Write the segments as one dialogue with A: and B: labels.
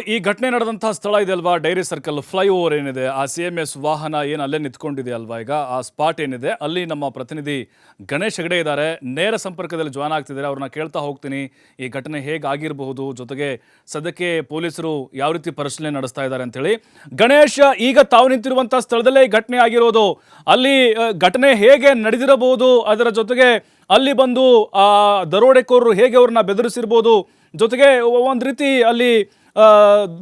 A: ಈ ಘಟನೆ ನಡೆದಂತಹ ಸ್ಥಳ ಇದೆ ಅಲ್ವಾ ಡೈರಿ ಸರ್ಕಲ್ ಫ್ಲೈಓವರ್ ಏನಿದೆ? ಆ ಸಿ ಎಂ ಎಸ್ ವಾಹನ ಏನು ಅಲ್ಲೇ ನಿಂತ್ಕೊಂಡಿದೆ ಅಲ್ವಾ ಈಗ? ಆ ಸ್ಪಾಟ್ ಏನಿದೆ? ಅಲ್ಲಿ ನಮ್ಮ ಪ್ರತಿನಿಧಿ ಗಣೇಶ್ ಹೆಗಡೆ ಇದ್ದಾರೆ. ನೇರ ಸಂಪರ್ಕದಲ್ಲಿ ಜಾಯ್ನ್ ಆಗ್ತಿದ್ದಾರೆ. ಅವ್ರನ್ನ ಕೇಳ್ತಾ ಹೋಗ್ತೀನಿ. ಈ ಘಟನೆ ಹೇಗೆ ಆಗಿರಬಹುದು ಜೊತೆಗೆ ಸದ್ಯಕ್ಕೆ ಪೊಲೀಸರು ಯಾವ ರೀತಿ ಪರಿಶೀಲನೆ ನಡೆಸ್ತಾ ಇದ್ದಾರೆ ಅಂತೇಳಿ ಗಣೇಶ್, ಈಗ ತಾವು ನಿಂತಿರುವಂತಹ ಸ್ಥಳದಲ್ಲೇ ಈ ಘಟನೆ ಆಗಿರೋದು. ಅಲ್ಲಿ ಘಟನೆ ಹೇಗೆ ನಡೆದಿರಬಹುದು? ಅದರ ಜೊತೆಗೆ ಅಲ್ಲಿ ಬಂದು, ಆ, ದರೋಡೆಕೋರರು ಹೇಗೆ ಅವ್ರನ್ನ ಬೆದರಿಸಿರ್ಬೋದು? ಜೊತೆಗೆ ಒಂದು ರೀತಿ ಅಲ್ಲಿ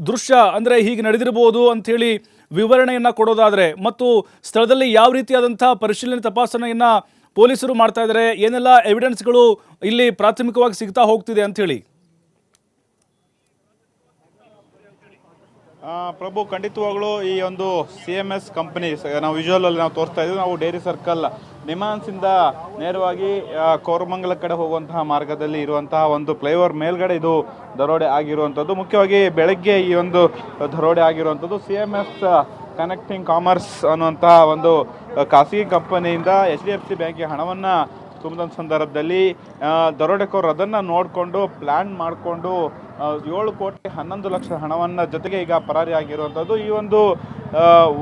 A: ದೃಶ್ಯ ಅಂದರೆ ಹೀಗೆ ನಡೆದಿರ್ಬೋದು ಅಂಥೇಳಿ ವಿವರಣೆಯನ್ನು ಕೊಡೋದಾದರೆ ಮತ್ತು ಸ್ಥಳದಲ್ಲಿ ಯಾವ ರೀತಿಯಾದಂಥ ಪರಿಶೀಲನೆ ತಪಾಸಣೆಯನ್ನು ಪೊಲೀಸರು ಮಾಡ್ತಾ ಇದ್ದಾರೆ ಏನೆಲ್ಲ ಎವಿಡೆನ್ಸ್ಗಳು ಇಲ್ಲಿ ಪ್ರಾಥಮಿಕವಾಗಿ ಸಿಗ್ತಾ ಹೋಗ್ತಿದೆ ಅಂಥೇಳಿ
B: ಪ್ರಭು ಖಂಡಿತವಾಗ್ಲೂ ಈ ಒಂದು ಸಿ ಎಂ ಎಸ್ ಕಂಪನಿ ನಾವು ವಿಜುವಲ್ ಅಲ್ಲಿ ನಾವು ತೋರಿಸ್ತಾ ಇದ್ದೀವಿ, ನಾವು ಡೈರಿ ಸರ್ಕಲ್ ನಿಮಾನ್ಸಿಂದ ನೇರವಾಗಿ ಕೋರಮಂಗಲ ಕಡೆ ಹೋಗುವಂತಹ ಮಾರ್ಗದಲ್ಲಿ ಇರುವಂತಹ ಒಂದು ಫ್ಲೈಓವರ್ ಮೇಲ್ಗಡೆ ಇದು ದರೋಡೆ ಆಗಿರುವಂಥದ್ದು. ಮುಖ್ಯವಾಗಿ ಬೆಳಗ್ಗೆ ಈ ಒಂದು ದರೋಡೆ ಆಗಿರುವಂಥದ್ದು. C M S connecting commerce ಅನ್ನುವಂತಹ ಒಂದು ಖಾಸಗಿ ಕಂಪನಿಯಿಂದ ಎಚ್ ಡಿ ಎಫ್ ಸಿ ಬ್ಯಾಂಕಿಗೆ ಹಣವನ್ನು ತುಂಬಿದ ಸಂದರ್ಭದಲ್ಲಿ ದರೋಡೆಕೋರ್ ಅದನ್ನು ನೋಡಿಕೊಂಡು ಪ್ಲ್ಯಾನ್ ಮಾಡಿಕೊಂಡು ಏಳು ಕೋಟಿ ಹನ್ನೊಂದು ಲಕ್ಷ ಹಣವನ್ನು ಜೊತೆಗೆ ಈಗ ಪರಾರಿ ಆಗಿರುವಂಥದ್ದು ಈ ಒಂದು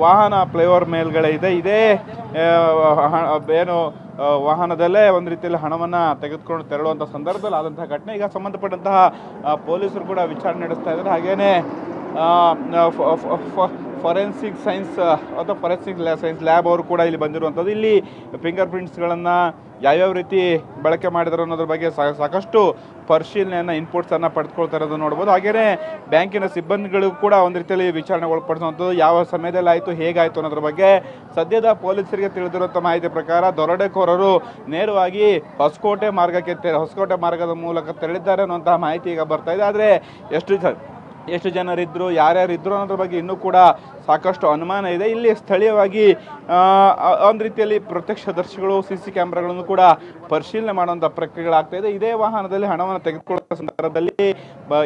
B: ವಾಹನ ಫ್ಲೈಓವರ್ ಮೇಲ್ಗಡೆ ಇದೆ. ಇದೇ ಏನು ವಾಹನದಲ್ಲೇ ಒಂದು ರೀತಿಯಲ್ಲಿ ಹಣವನ್ನು ತೆಗೆದುಕೊಂಡು ತೆರಳುವಂಥ ಸಂದರ್ಭದಲ್ಲಿ ಆದಂತಹ ಘಟನೆ. ಈಗ ಸಂಬಂಧಪಟ್ಟಂತಹ ಪೊಲೀಸರು ಕೂಡ ವಿಚಾರಣೆ ನಡೆಸ್ತಾ ಇದ್ದಾರೆ. ಹಾಗೇನೇ ಫೊರೆನ್ಸಿಕ್ ಸೈನ್ಸ್ ಅಥವಾ ಫೊರೆನ್ಸಿಕ್ ಸೈನ್ಸ್ ಲ್ಯಾಬ್ ಅವರು ಕೂಡ ಇಲ್ಲಿ ಬಂದಿರುವಂಥದ್ದು. ಇಲ್ಲಿ ಫಿಂಗರ್ ಪ್ರಿಂಟ್ಸ್ಗಳನ್ನು ಯಾವ್ಯಾವ ರೀತಿ ಬಳಕೆ ಮಾಡಿದ್ರು ಅನ್ನೋದ್ರ ಬಗ್ಗೆ ಸಾಕಷ್ಟು ಪರಿಶೀಲನೆಯನ್ನು ಇನ್ಪುಟ್ಸನ್ನು ಪಡೆದುಕೊಳ್ತಾ ಇರೋದು ನೋಡ್ಬೋದು. ಹಾಗೆಯೇ ಬ್ಯಾಂಕಿನ ಸಿಬ್ಬಂದಿಗಳು ಕೂಡ ಒಂದು ರೀತಿಯಲ್ಲಿ ವಿಚಾರಣೆ ಒಳಪಡಿಸುವಂಥದ್ದು. ಯಾವ ಸಮಯದಲ್ಲಿ ಆಯಿತು, ಹೇಗಾಯಿತು ಅನ್ನೋದ್ರ ಬಗ್ಗೆ ಸದ್ಯದ ಪೊಲೀಸರಿಗೆ ತಿಳಿದಿರುವಂಥ ಮಾಹಿತಿ ಪ್ರಕಾರ ದೊರಡೆಕೋರರು ನೇರವಾಗಿ ಹೊಸಕೋಟೆ ಮಾರ್ಗಕ್ಕೆ ಹೊಸಕೋಟೆ ಮಾರ್ಗದ ಮೂಲಕ ತೆರಳಿದ್ದಾರೆ ಅನ್ನುವಂತಹ ಮಾಹಿತಿ ಈಗ ಬರ್ತಾ ಇದೆ. ಆದರೆ ಎಷ್ಟು ಎಷ್ಟು ಜನರಿದ್ದರು ಯಾರ್ಯಾರು ಇದ್ದರು ಅನ್ನೋದ್ರ ಬಗ್ಗೆ ಇನ್ನೂ ಕೂಡ ಸಾಕಷ್ಟು ಅನುಮಾನ ಇದೆ. ಇಲ್ಲಿ ಸ್ಥಳೀಯವಾಗಿ ಒಂದು ರೀತಿಯಲ್ಲಿ ಪ್ರತ್ಯಕ್ಷದರ್ಶಿಗಳು ಸಿ ಸಿ ಕ್ಯಾಮ್ರಾಗಳನ್ನು ಕೂಡ ಪರಿಶೀಲನೆ ಮಾಡುವಂಥ ಪ್ರಕ್ರಿಯೆಗಳಾಗ್ತಾ ಇದೆ. ಇದೇ ವಾಹನದಲ್ಲಿ ಹಣವನ್ನು ತೆಗೆದುಕೊಳ್ಳುವ ಸಂದರ್ಭದಲ್ಲಿ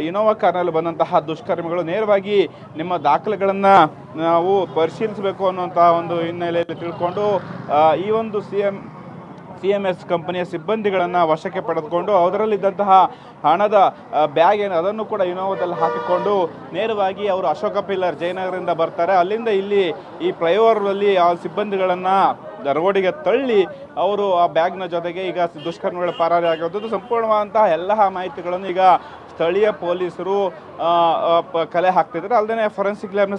B: ಇನೋವಾ ಕಾರ್ನಲ್ಲಿ ಬಂದಂತಹ ದುಷ್ಕರ್ಮಿಗಳು ನೇರವಾಗಿ ನಿಮ್ಮ ದಾಖಲೆಗಳನ್ನು ನಾವು ಪರಿಶೀಲಿಸಬೇಕು ಅನ್ನುವಂತಹ ಒಂದು ಹಿನ್ನೆಲೆಯಲ್ಲಿ ತಿಳ್ಕೊಂಡು ಈ ಒಂದು C M C M S ಕಂಪನಿಯ ಸಿಬ್ಬಂದಿಗಳನ್ನು ವಶಕ್ಕೆ ಪಡೆದುಕೊಂಡು ಅದರಲ್ಲಿದ್ದಂತಹ ಹಣದ ಬ್ಯಾಗ್ ಏನು ಅದನ್ನು ಕೂಡ ಇನೋವಾದಲ್ಲಿ ಹಾಕಿಕೊಂಡು ನೇರವಾಗಿ ಅವರು ಅಶೋಕ ಪಿಲ್ಲರ್ ಜಯನಗರದಿಂದ ಬರ್ತಾರೆ. ಅಲ್ಲಿಂದ ಇಲ್ಲಿ ಈ ಫ್ಲೈಓವರ್ನಲ್ಲಿ ಆ ಸಿಬ್ಬಂದಿಗಳನ್ನು ರೋಡಿಗೆ ತಳ್ಳಿ ಅವರು ಆ ಬ್ಯಾಗ್ನ ಜೊತೆಗೆ ಈಗ ದುಷ್ಕರ್ಮಿಗಳ ಪರಾರಿ ಆಗಿರುವಂಥದ್ದು. ಸಂಪೂರ್ಣವಾದಂತಹ ಎಲ್ಲ ಮಾಹಿತಿಗಳನ್ನು ಈಗ ಸ್ಥಳೀಯ ಪೊಲೀಸರು ಕಲೆ ಹಾಕ್ತಿದ್ದಾರೆ. ಅಲ್ಲದೆ ಫೊರೆನ್ಸಿಕ್ ಲ್ಯಾಬ್ನ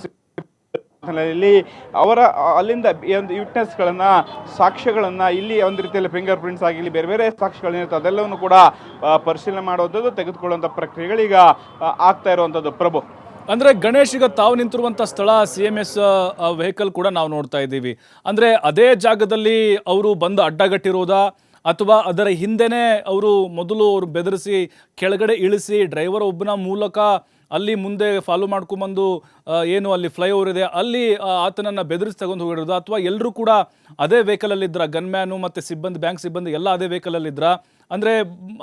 B: ಇಲ್ಲಿ ಅವರ, ಅಲ್ಲಿಂದ ಒಂದು ವಿಟ್ನೆಸ್ಗಳನ್ನು ಸಾಕ್ಷ್ಯಗಳನ್ನು ಇಲ್ಲಿ ಒಂದು ರೀತಿಯಲ್ಲಿ ಫಿಂಗರ್ ಪ್ರಿಂಟ್ಸ್ ಆಗಿ ಇಲ್ಲಿ ಬೇರೆ ಬೇರೆ ಸಾಕ್ಷ್ಯಗಳೇನಿರುತ್ತೆ ಅದೆಲ್ಲವನ್ನು ಕೂಡ ಪರಿಶೀಲನೆ ಮಾಡುವಂಥದ್ದು, ತೆಗೆದುಕೊಳ್ಳುವಂಥ ಪ್ರಕ್ರಿಯೆಗಳೀಗ ಆಗ್ತಾ ಇರುವಂಥದ್ದು. ಪ್ರಭು.
A: ಅಂದರೆ ಗಣೇಶ್, ಈಗ ತಾವು ನಿಂತಿರುವಂಥ ಸ್ಥಳ ಸಿ ಎಂ ಎಸ್ ವೆಹಿಕಲ್ ಕೂಡ ನಾವು ನೋಡ್ತಾ ಇದ್ದೀವಿ. ಅಂದರೆ ಅದೇ ಜಾಗದಲ್ಲಿ ಅವರು ಬಂದು ಅಡ್ಡಗಟ್ಟಿರೋದಾ? ಅಥವಾ ಅದರ ಹಿಂದೆನೇ ಅವರು ಮೊದಲು ಅವರು ಬೆದರಿಸಿ, ಕೆಳಗಡೆ ಇಳಿಸಿ ಡ್ರೈವರ್ ಒಬ್ಬನ ಮೂಲಕ ಅಲ್ಲಿ ಮುಂದೆ ಫಾಲೋ ಮಾಡ್ಕೊಂಬಂದು ಏನು ಅಲ್ಲಿ ಫ್ಲೈಓವರ್ ಇದೆ, ಅಲ್ಲಿ ಆತನನ್ನು ಬೆದರಿಸಿ ತಗೊಂಡು ಹೋಗಿರೋದು. ಅಥವಾ ಎಲ್ಲರೂ ಕೂಡ ಅದೇ ವೆಹಿಕಲಲ್ಲಿ ಗನ್ ಗನ್ಮ್ಯಾನು ಮತ್ತು ಸಿಬ್ಬಂದಿ ಬ್ಯಾಂಕ್ ಸಿಬ್ಬಂದಿ ಎಲ್ಲ ಅದೇ ವೆಹಿಕಲಲ್ಲಿದ್ದರ ಅಂದರೆ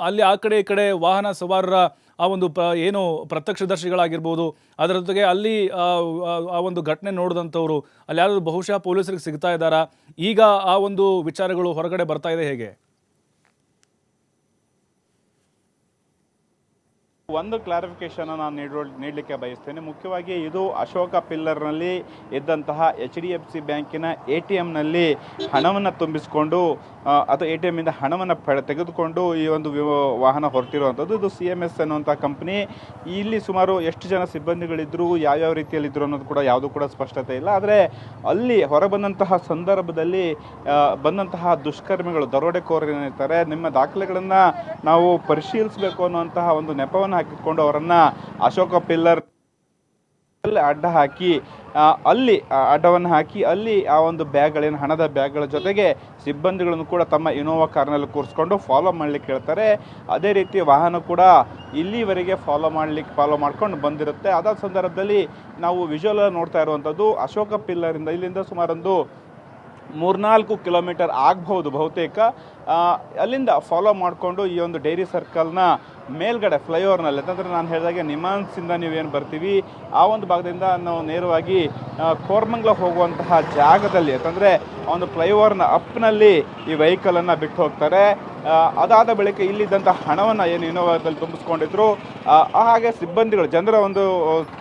A: ಅಲ್ಲಿ ಆ ಕಡೆ ಈ ಕಡೆ ವಾಹನ ಸವಾರರ ಆ ಒಂದು ಪ, ಏನು ಪ್ರತ್ಯಕ್ಷದರ್ಶಿಗಳಾಗಿರ್ಬೋದು. ಅದರ ಜೊತೆಗೆ ಅಲ್ಲಿ ಆ ಒಂದು ಘಟನೆ ನೋಡಿದಂಥವ್ರು, ಅಲ್ಲಿ ಯಾರಾದರೂ ಬಹುಶಃ ಪೊಲೀಸರಿಗೆ ಸಿಗ್ತಾ ಇದ್ದಾರಾ? ಈಗ ಆ ಒಂದು ವಿಚಾರಗಳು ಹೊರಗಡೆ ಬರ್ತಾ ಇದೆ ಹೇಗೆ?
B: ಒಂದು ಕ್ಲಾರಿಫಿಕೇಶನ್ ನಾನು ನೀಡೋ ನೀಡಲಿಕ್ಕೆ ಬಯಸ್ತೇನೆ. ಮುಖ್ಯವಾಗಿ ಇದು ಅಶೋಕ ಪಿಲ್ಲರ್ನಲ್ಲಿ ಇದ್ದಂತಹ ಎಚ್ ಡಿ ಎಫ್ ಸಿ ಬ್ಯಾಂಕಿನ ಎ ಟಿ ಎಮ್ನಲ್ಲಿ ಹಣವನ್ನು ತುಂಬಿಸಿಕೊಂಡು ಅಥವಾ ಎ ಟಿ ಎಮ್ಮಿಂದ ಹಣವನ್ನು ಪಡೆ ತೆಗೆದುಕೊಂಡು ಈ ಒಂದು ವಾಹನ ಹೊರಟಿರುವಂಥದ್ದು ಇದು ಸಿ ಎಂ ಎಸ್ ಅನ್ನುವಂಥ ಕಂಪ್ನಿ. ಇಲ್ಲಿ ಸುಮಾರು ಎಷ್ಟು ಜನ ಸಿಬ್ಬಂದಿಗಳಿದ್ದರು ಯಾವ್ಯಾವ ರೀತಿಯಲ್ಲಿದ್ದರು ಅನ್ನೋದು ಕೂಡ ಯಾವುದೂ ಕೂಡ ಸ್ಪಷ್ಟತೆ ಇಲ್ಲ. ಆದರೆ ಅಲ್ಲಿ ಹೊರಬಂದಂತಹ ಸಂದರ್ಭದಲ್ಲಿ ಬಂದಂತಹ ದುಷ್ಕರ್ಮಿಗಳು ದರೋಡೆಕೋರ ಏನಿರ್ತಾರೆ ನಿಮ್ಮ ದಾಖಲೆಗಳನ್ನು ನಾವು ಪರಿಶೀಲಿಸಬೇಕು ಅನ್ನುವಂತಹ ಒಂದು ನೆಪವನ್ನು ಹಾಕಿಕೊಂಡು ಅವರನ್ನು ಅಶೋಕ ಪಿಲ್ಲರ್ ಅಡ್ಡ ಹಾಕಿ ಅಲ್ಲಿ ಅಡ್ಡವನ್ನು ಹಾಕಿ, ಅಲ್ಲಿ ಆ ಒಂದು ಬ್ಯಾಗ್ಗಳೇನು, ಹಣದ ಬ್ಯಾಗ್ಗಳ ಜೊತೆಗೆ ಸಿಬ್ಬಂದಿಗಳನ್ನು ಕೂಡ ತಮ್ಮ ಇನೋವಾ ಕಾರ್ನಲ್ಲಿ ಕೂರಿಸ್ಕೊಂಡು ಫಾಲೋ ಮಾಡಲಿಕ್ಕೆ ಹೇಳ್ತಾರೆ. ಅದೇ ರೀತಿ ವಾಹನ ಕೂಡ ಇಲ್ಲಿವರೆಗೆ ಫಾಲೋ ಮಾಡಲಿಕ್ಕೆ ಫಾಲೋ ಮಾಡ್ಕೊಂಡು ಬಂದಿರುತ್ತೆ. ಅದಾದ ಸಂದರ್ಭದಲ್ಲಿ ನಾವು ವಿಜುವಲ್ ನೋಡ್ತಾ ಇರುವಂಥದ್ದು ಅಶೋಕ ಪಿಲ್ಲರಿಂದ ಇಲ್ಲಿಂದ ಸುಮಾರೊಂದು ಮೂರ್ನಾಲ್ಕು ಕಿಲೋಮೀಟರ್ ಆಗ್ಬಹುದು ಬಹುತೇಕ. ಅಲ್ಲಿಂದ ಫಾಲೋ ಮಾಡಿಕೊಂಡು ಈ ಒಂದು ಡೈರಿ ಸರ್ಕಲ್ನ ಮೇಲ್ಗಡೆ ಫ್ಲೈಓವರ್ನಲ್ಲಿ ಯಾಕಂದರೆ ನಾನು ಹೇಳಿದಾಗೆ ನಿಮಾನ್ಸಿಂದ ನೀವೇನು ಬರ್ತೀವಿ, ಆ ಒಂದು ಭಾಗದಿಂದ ನಾವು ನೇರವಾಗಿ ಕೋರ್ಮಂಗ್ಲ ಹೋಗುವಂತಹ ಜಾಗದಲ್ಲಿ ಯಾಕಂದರೆ ಒಂದು ಫ್ಲೈಓವರ್ನ ಅಪ್ನಲ್ಲಿ ಈ ವೆಹಿಕಲನ್ನು ಬಿಟ್ಟು ಹೋಗ್ತಾರೆ. ಅದಾದ ಬಳಿಕ ಇಲ್ಲಿದ್ದಂಥ ಹಣವನ್ನು ಏನು ಇನೋವಾದಲ್ಲಿ ತುಂಬಿಸ್ಕೊಂಡಿದ್ರು. ಹಾಗೆ ಸಿಬ್ಬಂದಿಗಳು, ಜನರ ಒಂದು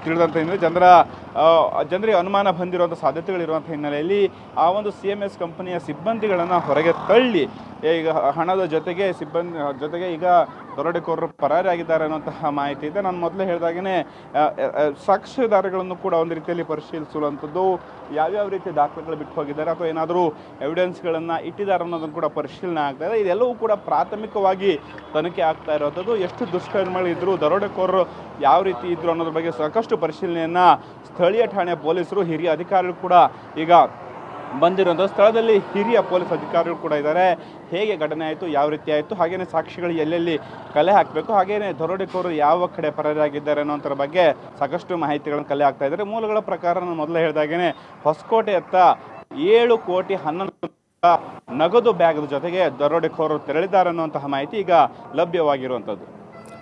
B: ತಿಳಿದಂಥ ಹಿನ್ನೆಲೆ, ಜನರ ಜನರಿಗೆ ಅನುಮಾನ ಬಂದಿರುವಂಥ ಸಾಧ್ಯತೆಗಳಿರುವಂಥ ಹಿನ್ನೆಲೆಯಲ್ಲಿ ಆ ಒಂದು ಸಿ ಎಂ ಎಸ್ ಕಂಪನಿಯ ಸಿಬ್ಬಂದಿಗಳನ್ನು ಹೊರಗೆ ತಳ್ಳಿ ಈಗ ಹಣದ ಜೊತೆಗೆ ಸಿಬ್ಬಂದಿ, ಜೊತೆಗೆ ಈಗ ದರೋಡೆಕೋರರು ಪರಾರಿಯಾಗಿದ್ದಾರೆ ಅನ್ನುವಂತಹ ಮಾಹಿತಿ ಇದೆ. ನಾನು ಮೊದಲೇ ಹೇಳಿದಾಗೇ ಸಾಕ್ಷ್ಯಧಾರಗಳನ್ನು ಕೂಡ ಒಂದು ರೀತಿಯಲ್ಲಿ ಪರಿಶೀಲಿಸುವಂಥದ್ದು ಯಾವ್ಯಾವ ರೀತಿ ದಾಖಲೆಗಳು ಬಿಟ್ಟು ಹೋಗಿದ್ದಾರೆ ಅಥವಾ ಏನಾದರೂ ಎವಿಡೆನ್ಸ್ಗಳನ್ನು ಇಟ್ಟಿದ್ದಾರೆ ಅನ್ನೋದನ್ನು ಕೂಡ ಪರಿಶೀಲನೆ ಆಗ್ತಾ ಇದೆ. ಇದೆಲ್ಲವೂ ಕೂಡ ಪ್ರಾಥಮಿಕವಾಗಿ ತನಿಖೆ ಆಗ್ತಾ ಇರುವಂಥದ್ದು. ಎಷ್ಟು ದುಷ್ಕರ್ಮಗಳಿದ್ರು ದರೋಡೆಕೋರರು ಯಾವ ರೀತಿ ಇದ್ದರು ಅನ್ನೋದ್ರ ಬಗ್ಗೆ ಸಾಕಷ್ಟು ಪರಿಶೀಲನೆಯನ್ನು ಸ್ಥಳೀಯ ಠಾಣೆ ಪೊಲೀಸರು, ಹಿರಿಯ ಅಧಿಕಾರಿಗಳು ಕೂಡ ಈಗ ಬಂದಿರುವಂಥ ಸ್ಥಳದಲ್ಲಿ ಹಿರಿಯ ಪೊಲೀಸ್ ಅಧಿಕಾರಿಗಳು ಕೂಡ ಇದ್ದಾರೆ. ಹೇಗೆ ಘಟನೆ ಆಯಿತು, ಯಾವ ರೀತಿ ಆಯಿತು ಹಾಗೆಯೇ ಸಾಕ್ಷಿಗಳು ಎಲ್ಲೆಲ್ಲಿ ಕಲೆ ಹಾಕಬೇಕು ಹಾಗೆಯೇ ದರೋಡೆಕೋರು ಯಾವ ಕಡೆ ಪರಾರಿಯಾಗಿದ್ದಾರೆ ಅನ್ನೋಂಥರ ಬಗ್ಗೆ ಸಾಕಷ್ಟು ಮಾಹಿತಿಗಳನ್ನು ಕಲೆ ಹಾಕ್ತಾ ಇದ್ದಾರೆ. ಮೂಲಗಳ ಪ್ರಕಾರ ನಾನು ಮೊದಲೇ ಹೇಳಿದಾಗೇ ಹೊಸಕೋಟೆಯತ್ತ ಏಳು ಕೋಟಿ ಹನ್ನೊಂದು ನಗದು ಬ್ಯಾಗದ ಜೊತೆಗೆ ದರೋಡೆಕೋರು ತೆರಳಿದ್ದಾರೆ ಅನ್ನುವಂತಹ ಮಾಹಿತಿ ಈಗ ಲಭ್ಯವಾಗಿರುವಂಥದ್ದು.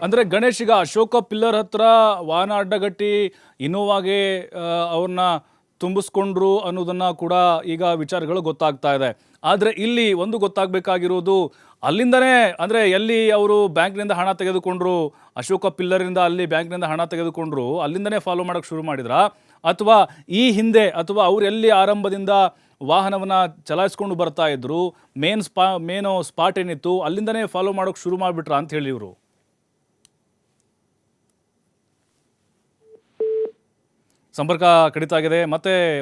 A: ಅಂದರೆ ಗಣೇಶ್, ಈಗ ಅಶೋಕ ಪಿಲ್ಲರ್ ಹತ್ರ ವಾಹನ ಅಡ್ಡಗಟ್ಟಿ ಇನ್ನೋವಾಗೆ ಅವ್ರನ್ನ ತುಂಬಿಸ್ಕೊಂಡ್ರು ಅನ್ನೋದನ್ನು ಕೂಡ ಈಗ ವಿಚಾರಗಳು ಗೊತ್ತಾಗ್ತಾ ಇದೆ. ಆದರೆ ಇಲ್ಲಿ ಒಂದು ಗೊತ್ತಾಗಬೇಕಾಗಿರೋದು ಅಲ್ಲಿಂದನೇ, ಅಂದರೆ ಎಲ್ಲಿ ಅವರು ಬ್ಯಾಂಕ್ನಿಂದ ಹಣ ತೆಗೆದುಕೊಂಡ್ರು, ಅಶೋಕ ಪಿಲ್ಲರಿಂದ ಅಲ್ಲಿ ಬ್ಯಾಂಕ್ನಿಂದ ಹಣ ತೆಗೆದುಕೊಂಡ್ರು, ಅಲ್ಲಿಂದನೇ ಫಾಲೋ ಮಾಡೋಕ್ಕೆ ಶುರು ಮಾಡಿದ್ರಾ? ಅಥವಾ ಈ ಹಿಂದೆ, ಅಥವಾ ಅವ್ರು ಎಲ್ಲಿ ಆರಂಭದಿಂದ ವಾಹನವನ್ನು ಚಲಾಯಿಸ್ಕೊಂಡು ಬರ್ತಾ ಇದ್ರು, ಮೇನ್ ಸ್ಪಾ, ಮೇನು ಸ್ಪಾಟ್ ಏನಿತ್ತು, ಅಲ್ಲಿಂದನೇ ಫಾಲೋ ಮಾಡೋಕ್ಕೆ ಶುರು ಮಾಡಿಬಿಟ್ರ ಅಂತ ಹೇಳಿ ಇವರು? ಸಂಪರ್ಕ ಕಡಿತ ಆಗಿದೆ. ಮತ್ತೆ